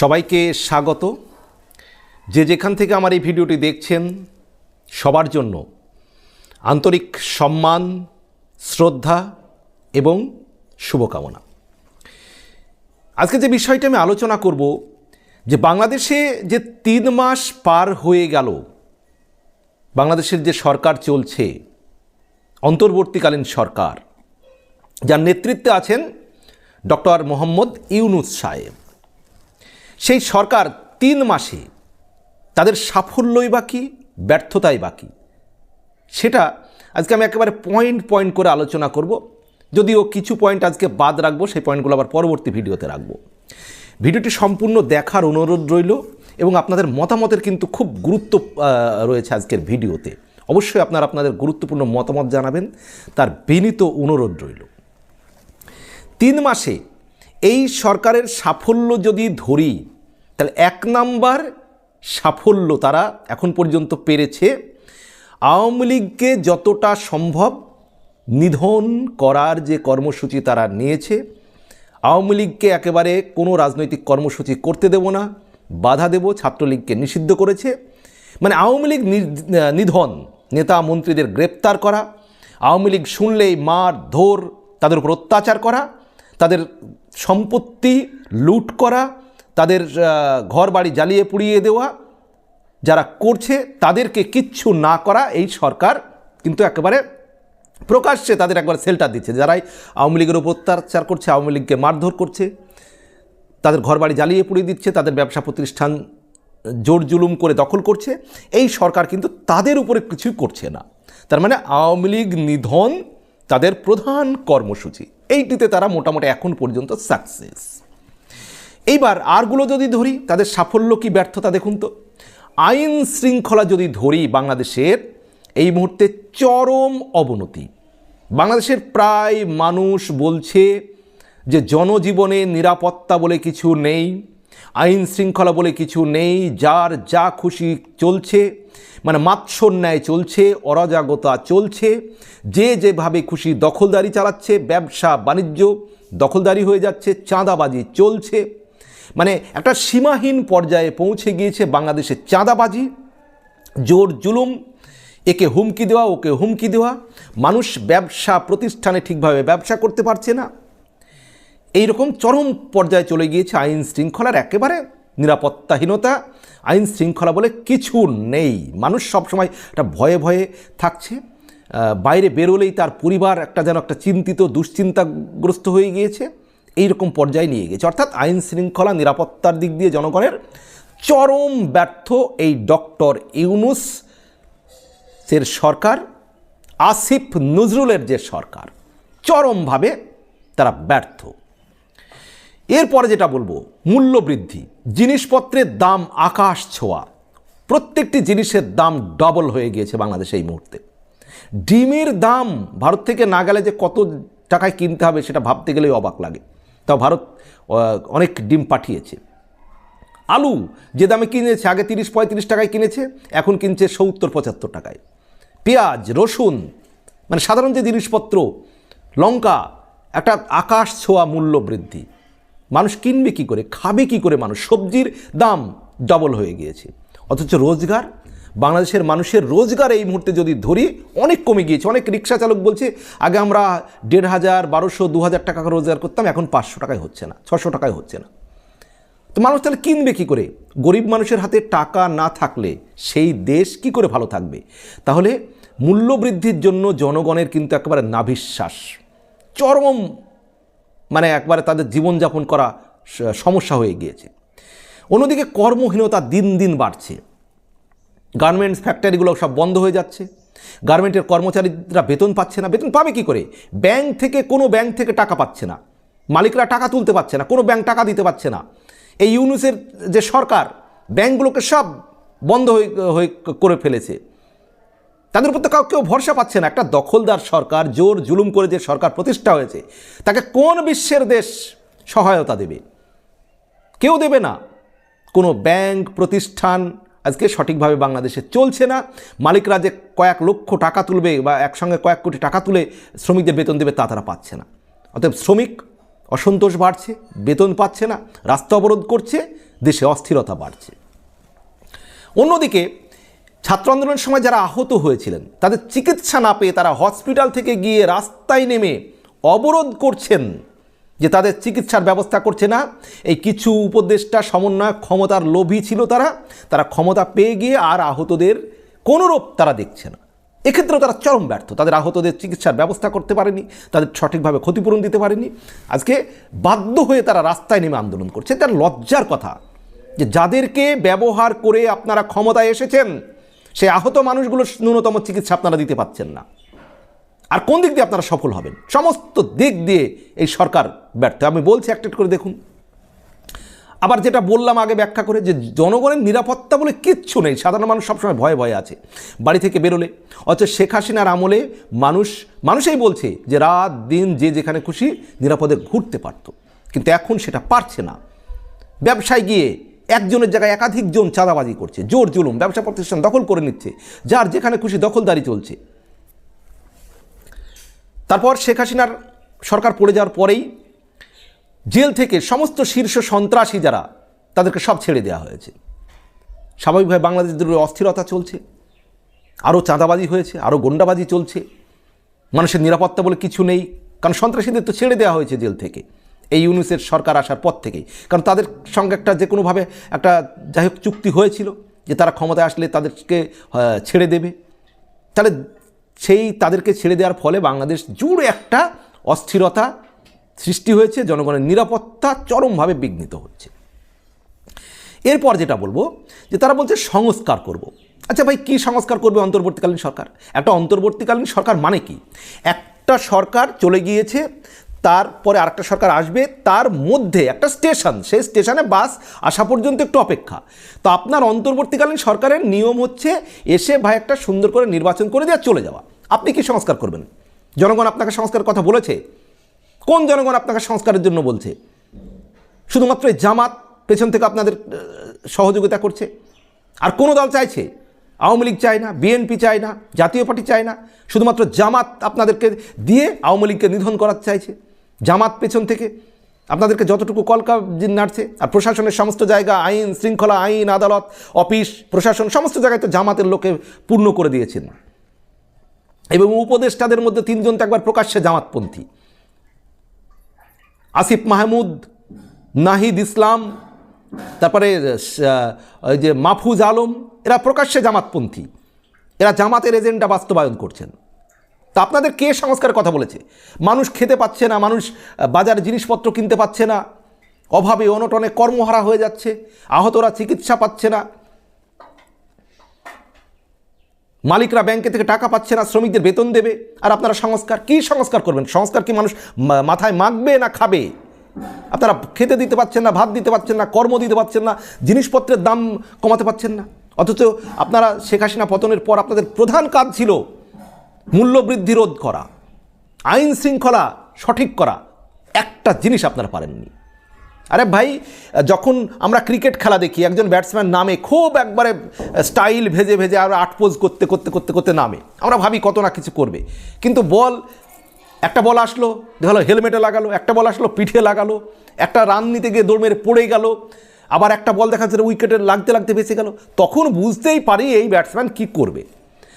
সবাইকে স্বাগত। যে যেখান থেকে আমার এই ভিডিওটি দেখছেন, সবার জন্য আন্তরিক সম্মান, শ্রদ্ধা এবং শুভকামনা। আজকে যে বিষয়টি আমি আলোচনা করব, যে বাংলাদেশে যে তিন মাস পার হয়ে গেল, বাংলাদেশের যে সরকার চলছে, অন্তর্বর্তীকালীন সরকার, যার নেতৃত্বে আছেন ডক্টর মোহাম্মদ ইউনুস সাহেব। সেই সরকার তিন মাসে তাদের সাফল্যই বাকি, ব্যর্থতাই বাকি। সেটা আজকে আমি একেবারে পয়েন্ট পয়েন্ট করে আলোচনা করব। যদিও কিছু পয়েন্ট আজকে বাদ রাখব, সেই পয়েন্টগুলো আবার পরবর্তী ভিডিওতে রাখব। ভিডিওটি সম্পূর্ণ দেখার অনুরোধ রইল এবং আপনাদের মতামতের কিন্তু খুব গুরুত্ব রয়েছে আজকের ভিডিওতে। অবশ্যই আপনারা আপনাদের গুরুত্বপূর্ণ মতামত জানাবেন, তার বিনীত অনুরোধ রইল। তিন মাসে এই সরকারের সাফল্য যদি ধরি, তাহলে এক নাম্বার সাফল্য তারা এখন পর্যন্ত পেরেছে। আওয়ামী লীগকে যতটা সম্ভব নিধন করার যে কর্মসূচি তারা নিয়েছে, আওয়ামী লীগকে একেবারে কোনো রাজনৈতিক কর্মসূচি করতে দেব না, বাধা দেব, ছাত্রলীগকে নিষিদ্ধ করেছে। মানে আওয়ামী লীগ নিধন নেতা মন্ত্রীদের গ্রেপ্তার করা, আওয়ামী লীগ শুনলেই মার ধর, তাদের উপর অত্যাচার করা, তাদের সম্পত্তি লুট করা, তাদের ঘর বাড়ি জ্বালিয়ে পুড়িয়ে দেওয়া, যারা করছে তাদেরকে কিচ্ছু না করা, এই সরকার কিন্তু একেবারে প্রকাশ্যে তাদের একবার সেল্টার দিচ্ছে। যারাই আওয়ামী লীগের উপর অত্যাচার করছে, আওয়ামী লীগকে মারধর করছে, তাদের ঘর বাড়ি জ্বালিয়ে পুড়িয়ে দিচ্ছে, তাদের ব্যবসা প্রতিষ্ঠান জোর জুলুম করে দখল করছে, এই সরকার কিন্তু তাদের উপরে কিছুই করছে না। তার মানে আওয়ামী লীগ নিধন তাদের প্রধান কর্মসূচি। এইটিতে তারা মোটামুটি এখন পর্যন্ত সাকসেস এইবার আরগুলো যদি ধরি, তাদের সাফল্য কি ব্যর্থতা দেখুন তো? আইন শৃঙ্খলা যদি ধরি বাংলাদেশের, এই মুহূর্তে চরম অবনতি। বাংলাদেশের প্রায় মানুষ বলছে যে, জনজীবনে নিরাপত্তা বলে কিছু নেই। আইন শৃঙ্খলা বলে কিছু নেই, যার যা খুশি চলছে মানে মাৎসন্যায় চলছে অরাজাগতা চলছে, যে যেভাবে খুশি দখলদারি চালাচ্ছে, ব্যবসা, বাণিজ্য দখলদারি হয়ে যাচ্ছে, চাঁদাবাজি চলছে। মানে একটা সীমাহীন পর্যায়ে পৌঁছে গিয়েছে বাংলাদেশে চাঁদাবাজি। জোর জুলুম, একে হুমকি দেওয়া, ওকে হুমকি দেওয়া। মানুষ ব্যবসা প্রতিষ্ঠানে ঠিকভাবে ব্যবসা করতে পারছে না। এইরকম চরম পর্যায়ে চলে গিয়েছে আইন শৃঙ্খলার একেবারে নিরাপত্তাহীনতা। আইন শৃঙ্খলা বলে কিছু নেই। মানুষ সবসময় একটা ভয়ে ভয়ে থাকছে। বাইরে বেরোলেই তার পরিবার একটা যেন একটা চিন্তিত, দুশ্চিন্তাগ্রস্ত হয়ে গিয়েছে। এইরকম পর্যায়ে নিয়ে গেছে অর্থাৎ আইন শৃঙ্খলা নিরাপত্তার দিক দিয়ে জনগণের চরম ব্যর্থ এই ডক্টর ইউনুস এর সরকার, আসিফ নজরুলের যে সরকার, চরমভাবে তারা ব্যর্থ। এরপরে যেটা বলব মূল্য বৃদ্ধি জিনিসপত্রের দাম আকাশ ছোঁয়া। প্রত্যেকটি জিনিসের দাম ডবল হয়ে গিয়েছে বাংলাদেশে এই মুহূর্তে। ডিমের দাম ভারত থেকে না গেলে যে কত টাকায় কিনতে হবে সেটা ভাবতে গেলেই অবাক লাগে। তাও ভারত অনেক ডিম পাঠিয়েছে। আলু যে দামে কিনেছে, আগে তিরিশ, পঁয়ত্রিশ টাকায় কিনেছে, এখন কিনছে সত্তর, পঁচাত্তর টাকায়। পেঁয়াজ, রসুন মানে সাধারণ যে জিনিসপত্র, লঙ্কা, একটা আকাশ ছোঁয়া মূল্য বৃদ্ধি মানুষ কিনবে কি করে, খাবে কি করে মানুষ? সবজির দাম ডবল হয়ে গিয়েছে। অথচ রোজগার, বাংলাদেশের মানুষের রোজগার এই মুহূর্তে যদি ধরি, অনেক কমে গিয়েছে। অনেক রিক্সা চালক বলছে, আগে আমরা দেড় হাজার, বারোশো, দু হাজার টাকা রোজগার করতাম, এখন পাঁচশো টাকায় হচ্ছে না, ছশো টাকায় হচ্ছে না। তো মানুষ তাহলে কিনবে কী করে? গরিব মানুষের হাতে টাকা না থাকলে সেই দেশ কি করে ভালো থাকবে? তাহলে মূল্যবৃদ্ধির জন্য জনগণের কিন্তু একেবারে নাভিশ্বাস, চরম মানে একবারে তাদের জীবনযাপন করা সমস্যা হয়ে গিয়েছে। অন্যদিকে কর্মহীনতা দিন দিন বাড়ছে। গার্মেন্টস, ফ্যাক্টরিগুলো সব বন্ধ হয়ে যাচ্ছে। গার্মেন্টের কর্মচারীরা বেতন পাচ্ছে না। বেতন পাবে কি করে? ব্যাংক থেকে কোনো ব্যাংক থেকে টাকা পাচ্ছে না। মালিকরা টাকা তুলতে পারছে না, কোনো ব্যাংক টাকা দিতে পারছে না। এই ইউনুসের যে সরকার, ব্যাংকগুলোকে সব বন্ধ হয়ে হয়ে করে ফেলেছে। তাদের উপর তো কাউ কেউ ভরসা পাচ্ছে না। একটা দখলদার সরকার জোর জুলুম করে যে সরকার প্রতিষ্ঠা হয়েছে, তাকে কোন বিশ্বের দেশ সহায়তা দেবে? কেউ দেবে না। কোনো ব্যাংক, প্রতিষ্ঠান আজকে সঠিকভাবে বাংলাদেশে চলছে না। মালিকরা যে কয়েক লক্ষ টাকা তুলবে বা একসঙ্গে কয়েক কোটি টাকা তুলে শ্রমিকদের বেতন দেবে তা তারা পাচ্ছে না। অতএব শ্রমিক অসন্তোষ বাড়ছে, বেতন পাচ্ছে না, রাস্তা অবরোধ করছে, দেশে অস্থিরতা বাড়ছে। অন্যদিকে ছাত্র আন্দোলনের সময় যারা আহত হয়েছিলেন, তাদের চিকিৎসা না পেয়ে তারা হসপিটাল থেকে গিয়ে রাস্তায় নেমে অবরোধ করছেন যে তাদের চিকিৎসার ব্যবস্থা করছে না। এই কিছু উপদেষ্টা, সমন্বয়ক ক্ষমতার লোভী ছিল তারা। তারা ক্ষমতা পেয়ে গিয়ে আর আহতদের কোনোরূপ তারা দেখছে না। এক্ষেত্রেও তারা চরম ব্যর্থ। তাদের আহতদের চিকিৎসার ব্যবস্থা করতে পারেনি, তাদের সঠিকভাবে ক্ষতিপূরণ দিতে পারেনি। আজকে বাধ্য হয়ে তারা রাস্তায় নেমে আন্দোলন করছে। তার লজ্জার কথা যে যাদেরকে ব্যবহার করে আপনারা ক্ষমতায় এসেছেন সেই আহত মানুষগুলোর ন্যূনতম চিকিৎসা আপনারা দিতে পাচ্ছেন না। আর কোন দিক দিয়ে আপনারা সফল হবেন? সমস্ত দিক দিয়ে এই সরকার ব্যর্থ। আমি বলছি একটা করে দেখুন। আবার যেটা বললাম আগে ব্যাখ্যা করে যে জনগণের নিরাপত্তা বলে কিচ্ছু নেই। সাধারণ মানুষ সবসময় ভয়ে ভয়ে আছে। বাড়ি থেকে বেরোলে, অথচ শেখ হাসিনার আমলে মানুষ, মানুষই বলছে যে রাত, দিন যে যেখানে খুশি নিরাপদে ঘুরতে পারতো। কিন্তু এখন সেটা পারছে না। ব্যবসায় গিয়ে একজনের জায়গায় একাধিক জন চাঁদাবাজি করছে, জোর জুলুম, ব্যবসা প্রতিষ্ঠান দখল করে নিচ্ছে, যার যেখানে খুশি দখলদারি চলছে। তারপর শেখ হাসিনার সরকার পড়ে যাওয়ার পরেই জেল থেকে সমস্ত শীর্ষ সন্ত্রাসী যারা, তাদেরকে সব ছেড়ে দেওয়া হয়েছে। স্বাভাবিকভাবে বাংলাদেশ বাংলাদেশের অস্থিরতা চলছে, আরও চাঁদাবাজি হয়েছে, আরও গন্ডাবাজি চলছে, মানুষের নিরাপত্তা বলে কিছু নেই, কারণ সন্ত্রাসীদের তো ছেড়ে দেওয়া হয়েছে জেল থেকে। এই ইউনিসের সরকার আসার পর থেকেই। কারণ তাদের সঙ্গে একটা যে কোনোভাবে একটা যাই হোক চুক্তি হয়েছিল যে তারা ক্ষমতায় আসলে তাদেরকে ছেড়ে দেবে। তাহলে সেই তাদেরকে ছেড়ে দেওয়ার ফলে বাংলাদেশ জুড়ে একটা অস্থিরতা সৃষ্টি হয়েছে, জনগণের নিরাপত্তা চরমভাবে বিঘ্নিত হচ্ছে। এরপর যেটা বলব, যে তারা বলছে সংস্কার করব। আচ্ছা ভাই, কী সংস্কার করবে অন্তর্বর্তীকালীন সরকার? একটা অন্তর্বর্তীকালীন সরকার মানে কি? একটা সরকার চলে গিয়েছে তারপরে আরেকটা সরকার আসবে, তার মধ্যে একটা স্টেশন, সেই স্টেশনে বাস আসা পর্যন্ত একটু অপেক্ষা। তো আপনার অন্তর্বর্তীকালীন সরকারের নিয়ম হচ্ছে, এসে ভাই একটা সুন্দর করে নির্বাচন করে দিয়ে, চলে যাওয়া। আপনি কি সংস্কার করবেন? জনগণ আপনাকে সংস্কারের কথা বলেছে। কোন জনগণ আপনাকে সংস্কারের জন্য বলছে? শুধুমাত্র জামাত পেছন থেকে আপনাদের সহযোগিতা করছে। আর কোনো দল চাইছে? আওয়ামী লীগ চায় না, বিএনপি চায় না, জাতীয় পার্টি চায় না। শুধুমাত্র জামাত আপনাদেরকে দিয়ে আওয়ামী লীগকে নিধন করাতে চাইছে। জামাত পেছন থেকে। আপনাদেরকে যতটুকু কলকা নাড়ছে, আর প্রশাসনের সমস্ত জায়গা, আইন, শৃঙ্খলা, আইন, আদালত, অফিস, প্রশাসন, সমস্ত জায়গায় তো জামাতের লোকে পূর্ণ করে দিয়েছেন। এবং উপদেষ্টাদের মধ্যে তিনজন তো একবার প্রকাশ্যে জামাতপন্থী। আসিফ মাহমুদ, নাহিদ ইসলাম, তারপরে যে মাহফুজ আলম, এরা প্রকাশ্যে জামাতপন্থী। এরা জামাতের এজেন্ডা বাস্তবায়ন করছেন। তা আপনাদের কে সংস্কারের কথা বলেছে? মানুষ খেতে পাচ্ছে না, মানুষ বাজার জিনিসপত্র কিনতে পাচ্ছে না, অভাবে অনটনে কর্মহারা হয়ে যাচ্ছে, আহতরা চিকিৎসা পাচ্ছে না। মালিকরা ব্যাংকে থেকে টাকা পাচ্ছে না, শ্রমিকদের বেতন দেবে। আর আপনারা সংস্কার, কি সংস্কার করবেন? সংস্কার কি মানুষ মাথায় মাখবে না খাবে? আপনারা খেতে দিতে পাচ্ছেন না, ভাত দিতে পাচ্ছেন না, কর্ম দিতে পাচ্ছেন না, জিনিসপত্রের দাম কমাতে পাচ্ছেন না। অথচ আপনারা শেখ হাসিনা পতনের পর আপনাদের প্রধান কাজ ছিল মূল্যবৃদ্ধি রোধ করা, আইন শৃঙ্খলা সঠিক করা, একটা জিনিস আপনারা পারেননি। আরে ভাই, যখন আমরা ক্রিকেট খেলা দেখি, একজন ব্যাটসম্যান নামে, খুব একবারে স্টাইল ভেজে ভেজে আর আটপোজ করতে করতে করতে করতে নামে। আমরা ভাবি কত না কিছু করবে। কিন্তু বল, একটা বল আসলো, দেখল হেলমেটে লাগালো, একটা বল আসলো, পিঠে লাগালো, একটা রান নিতে গিয়ে দৌড় মেরে পড়ে গেল, আবার একটা বল দেখা যাচ্ছে উইকেটে লাগতে লাগতে বেঁচে গেল। তখন বুঝতেই পারি এই ব্যাটসম্যান কী করবে।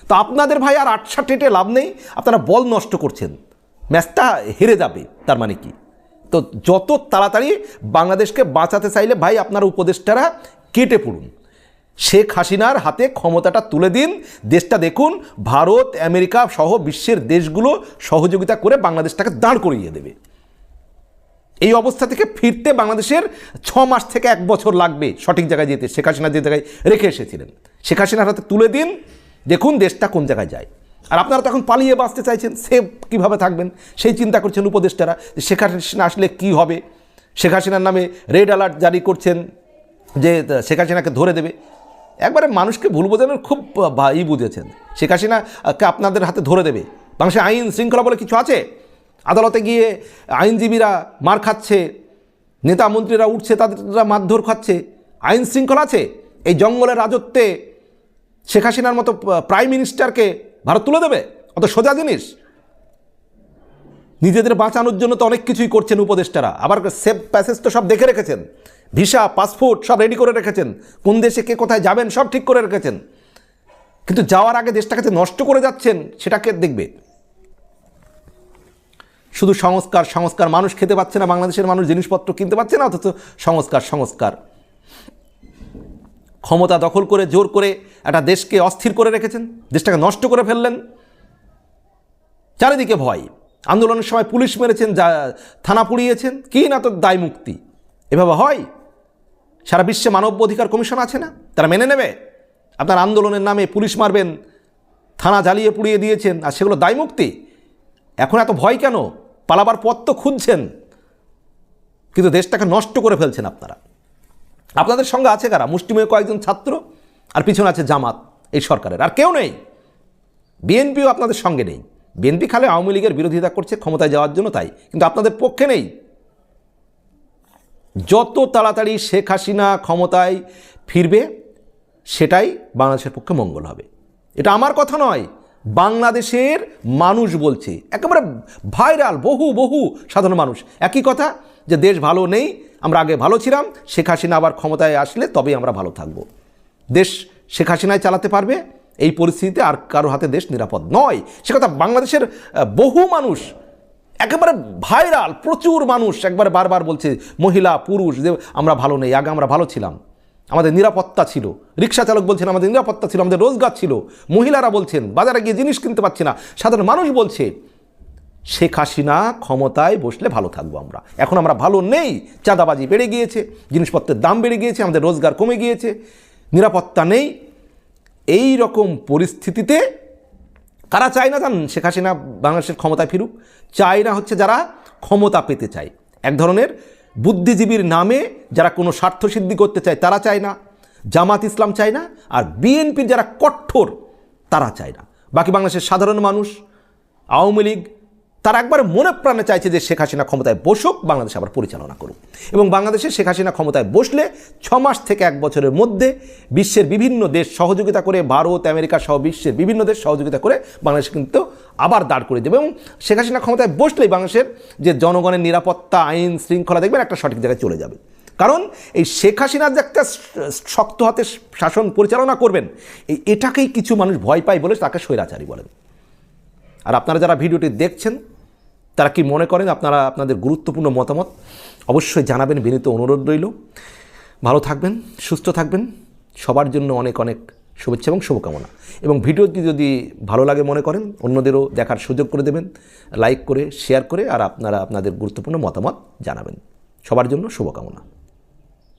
তো আপনাদের ভাই আর আটশা টেটে লাভ নেই, আপনারা বল নষ্ট করছেন। ম্যাচটা হেরে যাবে, তার মানে কি? তো যত তাড়াতাড়ি বাংলাদেশকে বাঁচাতে চাইলে ভাই আপনার উপদেষ্টারা কেটে পড়ুন। শেখ হাসিনার হাতে ক্ষমতাটা তুলে দিন, দেশটা দেখুন, ভারত, আমেরিকা সহ বিশ্বের দেশগুলো সহযোগিতা করে বাংলাদেশটাকে দাঁড় করিয়ে দেবে। এই অবস্থা থেকে ফিরতে বাংলাদেশের ছ মাস থেকে এক বছর লাগবে সঠিক জায়গায় যেতে, শেখ হাসিনা যে জায়গায় রেখে এসেছিলেন। শেখ হাসিনার হাতে তুলে দিন দেখুন দেশটা কোন জায়গায় যায়। আর আপনারা তখন পালিয়ে বাঁচতে চাইছেন সেভ কীভাবে থাকবেন? সেই চিন্তা করছেন উপদেষ্টারা যে শেখ হাসিনা আসলে কী হবে? শেখ হাসিনার নামে রেড অ্যালার্ট জারি করছেন যে শেখ হাসিনাকে ধরে দেবে। একবারে মানুষকে ভুল বোঝানোর খুব ই বুঝেছেন। শেখ হাসিনাকে আপনাদের হাতে ধরে দেবে। বাংলাদেশে আইন শৃঙ্খলা বলে কিছু আছে? আদালতে গিয়ে আইনজীবীরা মার খাচ্ছে, নেতা মন্ত্রীরা উঠছে তাদেররা মারধর খাচ্ছে। আইন শৃঙ্খলা আছে? এই জঙ্গলের রাজত্বে শেখ হাসিনার মতো প্রাইম মিনিস্টারকে ভারত তুলে দেবে? অত সোজা জিনিস? নিজেদের বাঁচানোর জন্য তো অনেক কিছুই করছেন উপদেষ্টারা। আবার সেফ প্যাসেজ তো সব দেখে রেখেছেন। ভিসা, পাসপোর্ট সব রেডি করে রেখেছেন। কোন দেশে কে কোথায় যাবেন সব ঠিক করে রেখেছেন। কিন্তু যাওয়ার আগে দেশটাকে যে নষ্ট করে যাচ্ছেন, সেটাকে দেখবে। শুধু সংস্কার সংস্কার মানুষ খেতে পাচ্ছে না, বাংলাদেশের মানুষ জিনিসপত্র কিনতে পারছে না, অথচ সংস্কার সংস্কার। ক্ষমতা দখল করে, জোর করে একটা দেশকে অস্থির করে রেখেছেন, দেশটাকে নষ্ট করে ফেললেন। চারিদিকে ভয়। আন্দোলনের সময় পুলিশ মেরেছেন, যা থানা পুড়িয়েছেন। কি না তো দায় মুক্তি? এভাবে হয়? সারা বিশ্বে মানব অধিকার কমিশন আছে না? তারা মেনে নেবে? আপনার আন্দোলনের নামে পুলিশ মারবেন, থানা জ্বালিয়ে পুড়িয়ে দিয়েছেন, আর সেগুলো দায় মুক্তি? এখন এত ভয় কেন? পালাবার পথ তো খুঁজছেন। কিন্তু দেশটাকে নষ্ট করে ফেলছেন আপনারা। আপনাদের সঙ্গে আছে কারা? মুষ্টিমেয় কয়েকজন ছাত্র আর পিছনে আছে জামাত, এই সরকারের। আর কেউ নেই। বিএনপিও আপনাদের সঙ্গে নেই। বিএনপি খালে আওয়ামী লীগের বিরোধিতা করছে, ক্ষমতায় যাওয়ার জন্য তাই। কিন্তু আপনাদের পক্ষে নেই। যত তাড়াতাড়ি শেখ হাসিনা ক্ষমতায় ফিরবে, সেটাই বাংলাদেশের পক্ষে মঙ্গল হবে। এটা আমার কথা নয়। বাংলাদেশের মানুষ বলছে, একেবারে ভাইরাল, বহু বহু সাধারণ মানুষ। একই কথা যে দেশ ভালো নেই, আমরা আগে ভালো ছিলাম, শেখ হাসিনা আবার ক্ষমতায় আসলে তবেই আমরা ভালো থাকব। দেশ শেখ হাসিনায় চালাতে পারবে, এই পরিস্থিতিতে আর কারও হাতে দেশ নিরাপদ নয়। সে কথা বাংলাদেশের বহু মানুষ, একেবারে ভাইরাল, প্রচুর মানুষ একবারে বারবার বলছে, মহিলা, পুরুষ, যে আমরা ভালো নেই, আগে আমরা ভালো ছিলাম। আমাদের নিরাপত্তা ছিল। রিক্সা চালক বলছেন, আমাদের নিরাপত্তা ছিল, আমাদের রোজগার ছিল। মহিলারা বলছেন, বাজারে গিয়ে জিনিস কিনতে পারছি না। সাধারণ মানুষ বলছে, শেখ হাসিনা ক্ষমতায় বসলে ভালো থাকব আমরা। এখন আমরা ভালো নেই, চাঁদাবাজি বেড়ে গিয়েছে, জিনিসপত্রের দাম বেড়ে গিয়েছে, আমাদের রোজগার কমে গিয়েছে। নিরাপত্তা নেই। এই রকম পরিস্থিতিতে কারা চায় না জানেন শেখ হাসিনা বাংলাদেশের ক্ষমতায় ফিরুক? চায় না হচ্ছে যারা ক্ষমতা পেতে চায়। এক ধরনের বুদ্ধিজীবীর নামে যারা কোনো স্বার্থ সিদ্ধি করতে চায় তারা চায় না, জামাত ইসলাম চায় না, আর বিএনপির যারা কঠোর তারা চায় না। বাকি বাংলাদেশের সাধারণ মানুষ, আওয়ামী লীগ তারা একবার মনে প্রাণে চাইছে যে শেখ হাসিনা ক্ষমতায় বসুক, বাংলাদেশ আবার পরিচালনা করুক। এবং বাংলাদেশে শেখ হাসিনা ক্ষমতায় বসলে ছ মাস থেকে এক বছরের মধ্যে বিশ্বের বিভিন্ন দেশ সহযোগিতা করে, ভারত, আমেরিকা সহ বিশ্বের বিভিন্ন দেশ সহযোগিতা করে বাংলাদেশ কিন্তু আবার দাঁড় করে দেবে। এবং শেখ হাসিনা ক্ষমতায় বসলেই বাংলাদেশের যে জনগণের নিরাপত্তা, আইন শৃঙ্খলা দেখবেন একটা সঠিক জায়গায় চলে যাবে। কারণ এই শেখ হাসিনার যে একটা শক্ত হাতে শাসন পরিচালনা করবেন এটাকেই কিছু মানুষ ভয় পায় বলে তাকে স্বৈরাচারী বলেন আর আপনারা যারা ভিডিওটি দেখছেন, তারা কি মনে করেন আপনারা আপনাদের গুরুত্বপূর্ণ মতামত? অবশ্যই জানাবেন, বিনীত অনুরোধ রইল। ভালো থাকবেন, সুস্থ থাকবেন। সবার জন্য অনেক অনেক শুভেচ্ছা এবং শুভকামনা। এবং ভিডিওটি যদি ভালো লাগে মনে করেন, অন্যদেরও দেখার সুযোগ করে দেবেন। লাইক করে, শেয়ার করে, আর আপনারা আপনাদের গুরুত্বপূর্ণ মতামত জানাবেন। সবার জন্য শুভকামনা।